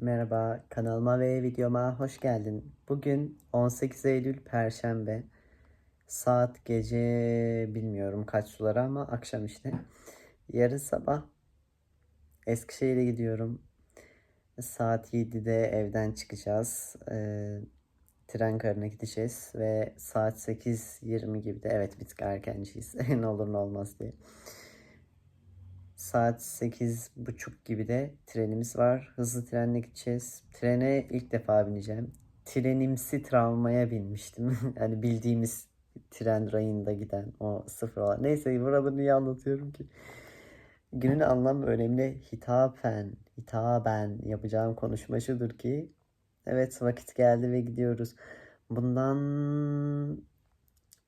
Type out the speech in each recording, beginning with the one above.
Merhaba, kanalıma ve videoma hoş geldin. Bugün 18 Eylül Perşembe. Saat gece bilmiyorum kaç suları ama akşam işte. Yarın sabah Eskişehir'e gidiyorum. Saat 7'de evden çıkacağız. Ee, tren garına gideceğiz ve saat 8.20 gibi de evet bir tık erkenciyiz. ne olur ne olmaz diye. Saat 8.30 gibi de trenimiz var. Hızlı trenle gideceğiz. Trene ilk defa bineceğim. Trenimsi travmaya binmiştim. hani bildiğimiz tren rayında giden o sıfır olan. Neyse buraları niye anlatıyorum ki? Günün anlam önemli hitaben, hitaben yapacağım konuşma şudur ki evet vakit geldi ve gidiyoruz. Bundan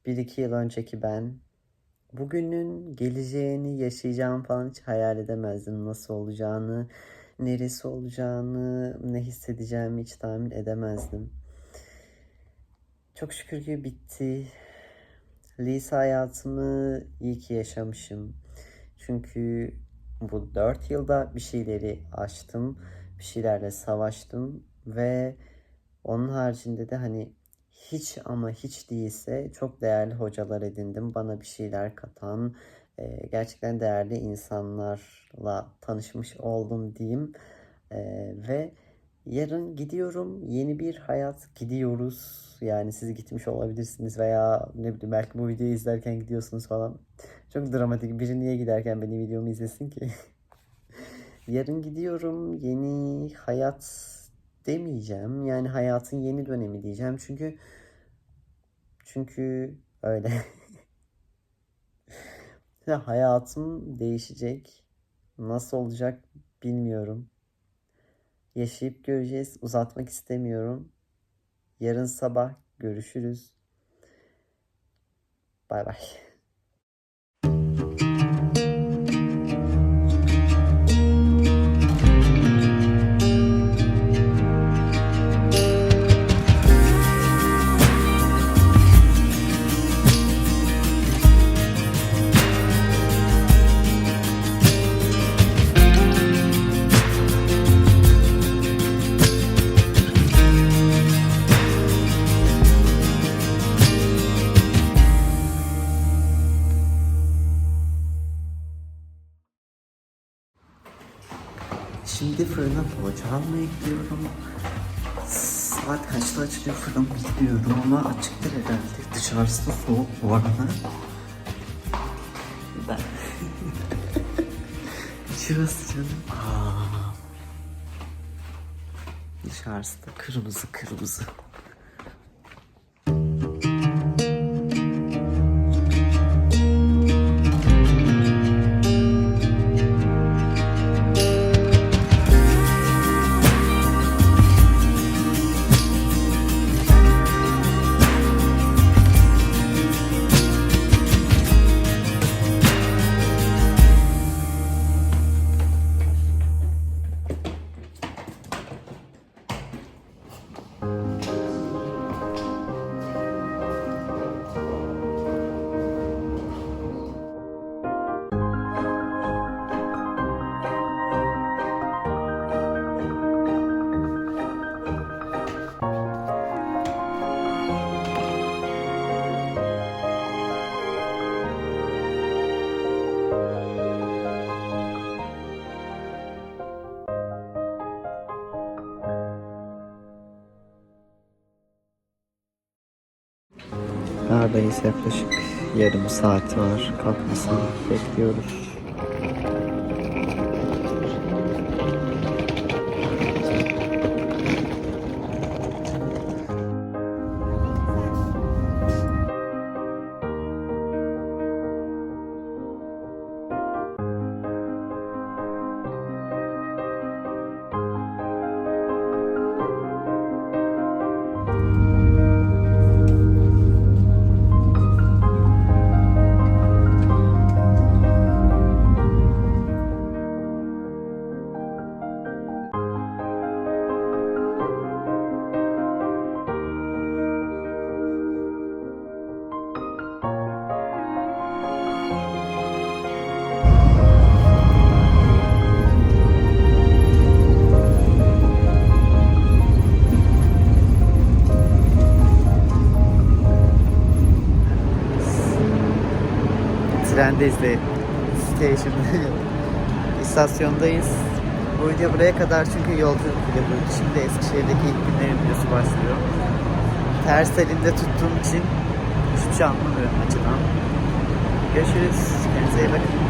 1-2 yıl önceki ben bugünün geleceğini yaşayacağım falan hiç hayal edemezdim. Nasıl olacağını, neresi olacağını, ne hissedeceğimi hiç tahmin edemezdim. Çok şükür ki bitti. Lise hayatımı iyi ki yaşamışım. Çünkü bu dört yılda bir şeyleri aştım, bir şeylerle savaştım ve onun haricinde de hani hiç ama hiç değilse çok değerli hocalar edindim. Bana bir şeyler katan, e, gerçekten değerli insanlarla tanışmış oldum diyeyim. E, ve yarın gidiyorum. Yeni bir hayat gidiyoruz. Yani siz gitmiş olabilirsiniz veya ne bileyim belki bu videoyu izlerken gidiyorsunuz falan. Çok dramatik. Biri niye giderken benim videomu izlesin ki? Yarın gidiyorum. Yeni hayat demeyeceğim. Yani hayatın yeni dönemi diyeceğim. Çünkü çünkü öyle. Ya hayatım değişecek. Nasıl olacak bilmiyorum. Yaşayıp göreceğiz. Uzatmak istemiyorum. Yarın sabah görüşürüz. Bay bay. Şimdi fırına poğaça almaya gidiyorum. Saat kaçta açılıyor fırın bilmiyorum ama açıktır herhalde. Dışarısı da soğuk bu arada. Şurası canım. Aa. Dışarısı da kırmızı kırmızı. Neredeyiz yaklaşık yarım saat var. Kalkmasını bekliyoruz. Trendeyiz de station istasyondayız. Bu video buraya kadar çünkü yolculuk vlogu. Şimdi Eskişehir'deki ilk günlerin videosu başlıyor. Ters elimde tuttuğum için hiçbir şey anlamıyorum açıdan. Görüşürüz. Kendinize iyi bakın.